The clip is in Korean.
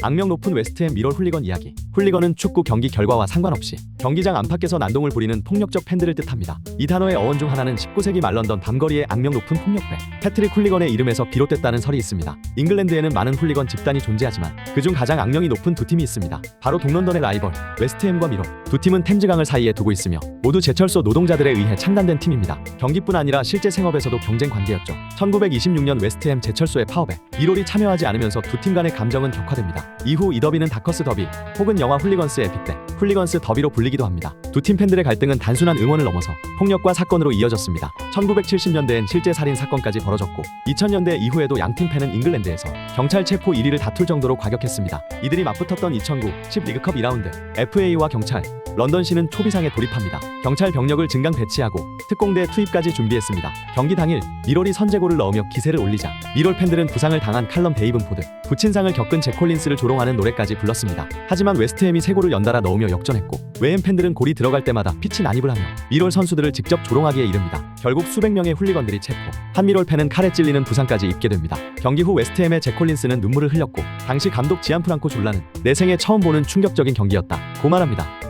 악명 높은 웨스트햄 미럴 훌리건 이야기. 훌리건은 축구 경기 결과와 상관없이 경기장 안팎에서 난동을 부리는 폭력적 팬들을 뜻합니다. 이 단어의 어원 중 하나는 19세기 말 런던 밤거리의 악명 높은 폭력배 패트릭 훌리건의 이름에서 비롯됐다는 설이 있습니다. 잉글랜드에는 많은 훌리건 집단이 존재하지만 그중 가장 악명이 높은 두 팀이 있습니다. 바로 동런던의 라이벌 웨스트햄과 미럴. 두 팀은 템즈강을 사이에 두고 있으며 모두 제철소 노동자들에 의해 창단된 팀입니다. 경기뿐 아니라 실제 생업에서도 경쟁 관계였죠. 1926년 웨스트햄 제철소의 파업에 미롤이 참여하지 않으면서 두 팀 간의 감정은 격화됩니다. 이후 이 더비는 다커스 더비 혹은 영화 훌리건스 에픽 때 훌리건스 더비로 불리기도 합니다. 두 팀 팬들의 갈등은 단순한 응원을 넘어서 폭력과 사건으로 이어졌습니다. 1970년대엔 실제 살인 사건까지 벌어졌고 2000년대 이후에도 양팀 팬은 잉글랜드에서 경찰 체포 1위를 다툴 정도로 과격했습니다. 이들이 맞붙었던 2009 10 리그컵 2라운드 FA와 경찰 런던시는 초비상에 돌입합니다. 경찰 병력을 증강 배치하고 특공대 투입까지 준비했습니다. 경기 당일 미롤이 선제골을 넣으며 기세를 올리자 미롤 팬들은 부상을 당한 칼럼 데이븐포드, 부친상을 겪은 잭 콜린스를 조롱하는 노래까지 불렀습니다. 하지만 웨스트햄이 세 골을 연달아 넣으며 역전했고 웨햄 팬들은 골이 들어갈 때마다 피치 난입을 하며 미롤 선수들을 직접 조롱하기에 이릅니다. 결국 수백 명의 훌리건들이 체포, 한 미롤 팬은 칼에 찔리는 부상까지 입게 됩니다. 경기 후 웨스트햄의 잭 콜린스는 눈물을 흘렸고 당시 감독 지안 프랑코 졸라는 내 생에 처음 보는 충격적인 경기였다. 고말합니다.